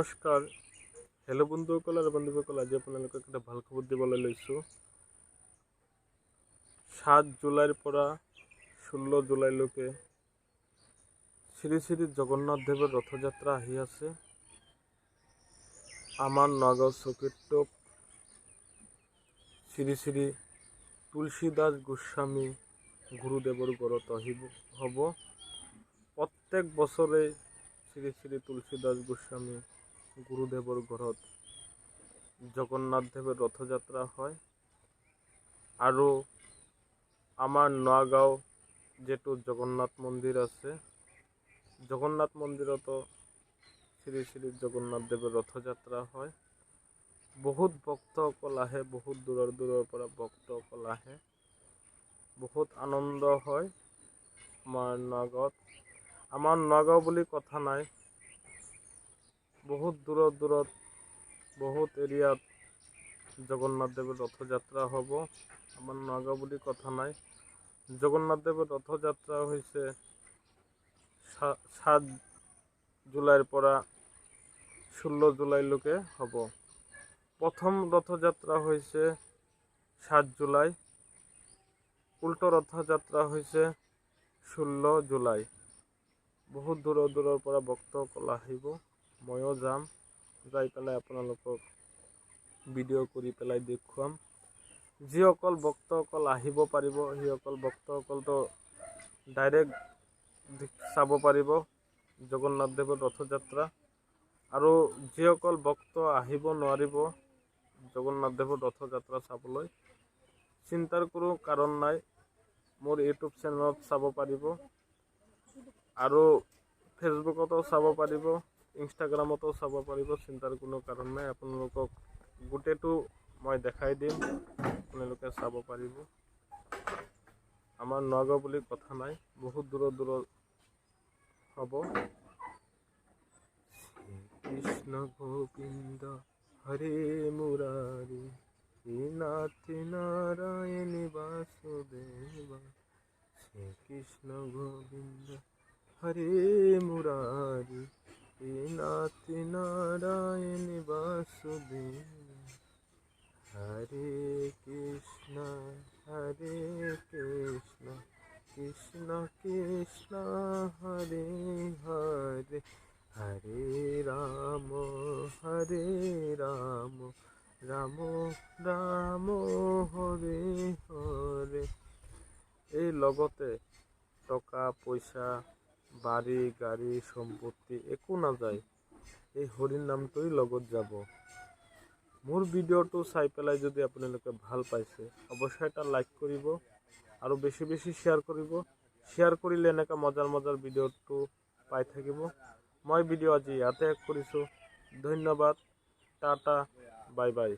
নমস্কাৰ হেল্ল' বন্ধুসকল আৰু বান্ধৱীসকল আজি আপোনালোকক এটা ভালো খবৰ দিবলৈ লৈছোঁ সাত জুলাইৰ পৰা ষোল্ল জুলাইলৈকে শ্ৰী শ্ৰী জগন্নাথ দেৱৰ ৰথযাত্ৰা আহি আছে আমাৰ নগাঁও চকীটোক শ্ৰী শ্ৰী তুলসীদাস গোস্বামী গুৰুদেৱৰ ঘৰত আহিব, হ'ব। প্ৰত্যেক বছৰে শ্ৰী শ্ৰী তুলসীদাস গোস্বামী গুৰুদেৱৰ ঘৰত জগন্নাথ দেৱৰ ৰথযাত্ৰা হয়। আৰু আমাৰ নগাঁও যিটো জগন্নাথ মন্দিৰ আছে। জগন্নাথ মন্দিৰতো শ্ৰী শ্ৰী জগন্নাথ দেৱৰ ৰথযাত্ৰা হয়। বহুত ভক্তসকল আহে, বহুত দূৰৰ দূৰৰ পৰা ভক্তসকল আহে। বহুত আনন্দ হয়। আমাৰ নগাঁৱত। আমাৰ নগাঁও বুলি কথা নাই। বহুত দূৰত দূৰত, বহুত এৰিয়াত জগন্নাথ দেৱৰ ৰথযাত্ৰা হ'ব। আমাৰ নগাঁও বুলি কথা নাই। জগন্নাথ দেৱৰ ৰথযাত্ৰা হৈছে সাত জুলাইৰ পৰা ষোল্ল জুলাইলৈকে হ'ব। প্ৰথম ৰথযাত্ৰা হৈছে সাত জুলাই। উল্টো ৰথযাত্ৰা হৈছে ষোল্ল জুলাই। বহুত দূৰৰ দূৰৰ পৰা ভক্তসকল আহিব। ময়ো যাম। যাই পেলাই আপোনালোকক ভিডিঅ' কৰি পেলাই দেখুৱাম। যিসকল ভক্তসকল আহিব পাৰিব সেইসকল ভক্তসকলতো ডাইৰেক্ট চাব পাৰিব, জগন্নাথ দেৱৰ ৰথযাত্ৰা। আৰু যিসকল ভক্ত আহিব নোৱাৰিব, জগন্নাথ দেৱৰ ৰথযাত্ৰা চাবলৈ, চিন্তাৰ কোনো কাৰণ নাই। মোৰ ইউটিউব চেনেলত চাব পাৰিব। আৰু ফেচবুকতো চাব পাৰিব। ইনষ্টাগ্ৰামতো চাব পাৰিব, চিন্তাৰ কোনো কাৰণ নাই। আপোনালোকক গোটেইটো মই দেখাই দিম, আপোনালোকে চাব পাৰিব। আমাৰ নগাঁও বুলি কথা নাই, বহুত দূৰৰ দূৰৰ হ'ব। কৃষ্ণ গোবিন্দ হরে মুরারি নাথ নারায়ণ বাসুদেবা শ্রী কৃষ্ণ গোবিন্দ হরে মুরারি নাথ নারায়ণ বাসুদেবা। হরে কৃষ্ণ হরে কৃষ্ণ কৃষ্ণ কৃষ্ণ, হরে হরে। হরে রাম হরে রাম রাম রাম, হরে হরে। এই লগতে টকা পইচা বাৰী গাড়ী, সম্পত্তি, একো নাযায়। এই হৰিৰ নামটোৱেই লগত যাব। মোৰ ভিডিঅ'টো চাই পেলাই যদি আপোনালোকে ভালো পাইছে, অৱশ্যে এটা লাইক কৰিব আৰু বেছি বেছি শ্বেয়াৰ কৰিব। শ্বেয়াৰ কৰিলে এনেকুৱা মজাৰ মজাৰ ভিডিঅ'টো পাই থাকিব। মই ভিডিঅ' আজি ইয়াতে শেষ কৰিছোঁ। ধন্যবাদ। টাটা। Bye bye.